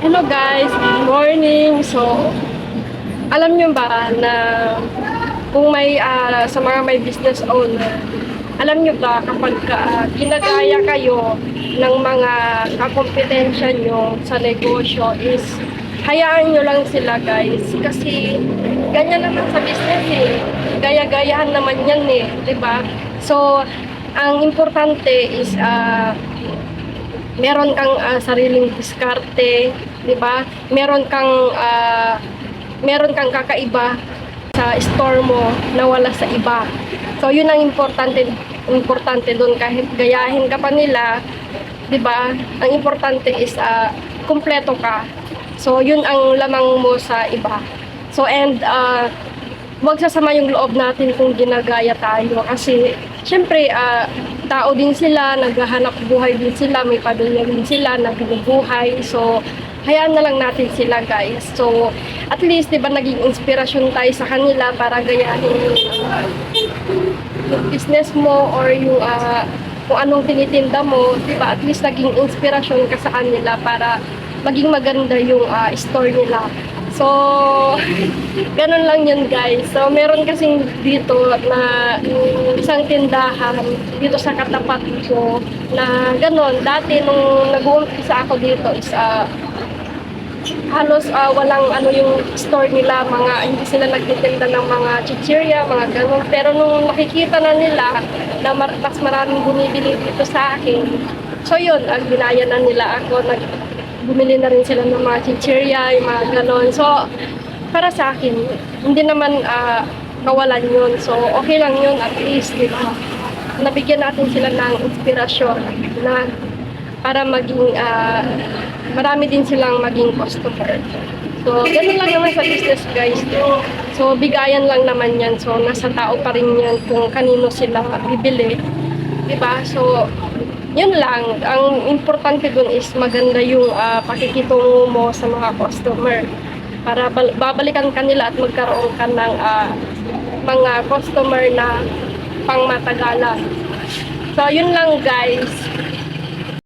Hello guys, morning. So, alam nyo ba na kung may ah, sa mga may business owner, alam nyo ba kapag ah, ginagaya kayo ng mga kakompetensya nyo sa negosyo is hayaan nyo lang sila guys. Kasi ganyan naman sa business eh. Gaya-gayahan naman yan eh. Di ba? So ang importante is ah, meron kang ah, sariling diskarte, 'di ba? Meron kang ah, meron kang kakaiba sa store mo na wala sa iba. So 'yun ang importante importante doon kahit gayahin ka pa nila, 'di ba? Ang importante is ah, kumpleto ka. So 'yun ang lamang mo sa iba. So and ah, wag sasama yung loob natin kung ginagaya tayo kasi syempre ah, tao din sila, naghahanap buhay din sila, may pamilya din sila na binubuhay. So, hayaan na lang natin sila guys. So, at least, di ba, naging inspirasyon tayo sa kanila para gayahin yung, yung business mo or yung ah, kung anong tinitinda mo, di ba, at least naging inspirasyon ka sa kanila para maging maganda yung ah, store nila. So, ganun lang yun guys. So, meron kasing dito na isang tindahan dito sa katapat ko na ganun. Dati nung nag-uumpisa ako dito is ah, halos ah, walang ano yung store nila, mga hindi sila nagtitinda ng mga chichirya, mga ganun. Pero nung nakikita na nila na mar- mas maraming bumibili dito sa akin, so yun, ang ginaya na nila ako, nag bumili na rin sila ng mga chichirya, yung mga ganon. So, para sa akin, hindi naman ah, kawalan yun. So, okay lang yun at least, di ba? Nabigyan natin sila ng inspirasyon na para maging, ah, marami din silang maging customer. So, ganun lang naman sa business guys. So, bigayan lang naman yan. So, nasa tao pa rin yan kung kanino sila bibili. Diba? So, yun lang. Ang importante dun is maganda yung ah, pakikitungo mo sa mga customer. Para bal- babalikan kanila at magkaroon ka ng ah, mga customer na pangmatagalan. So, yun lang guys.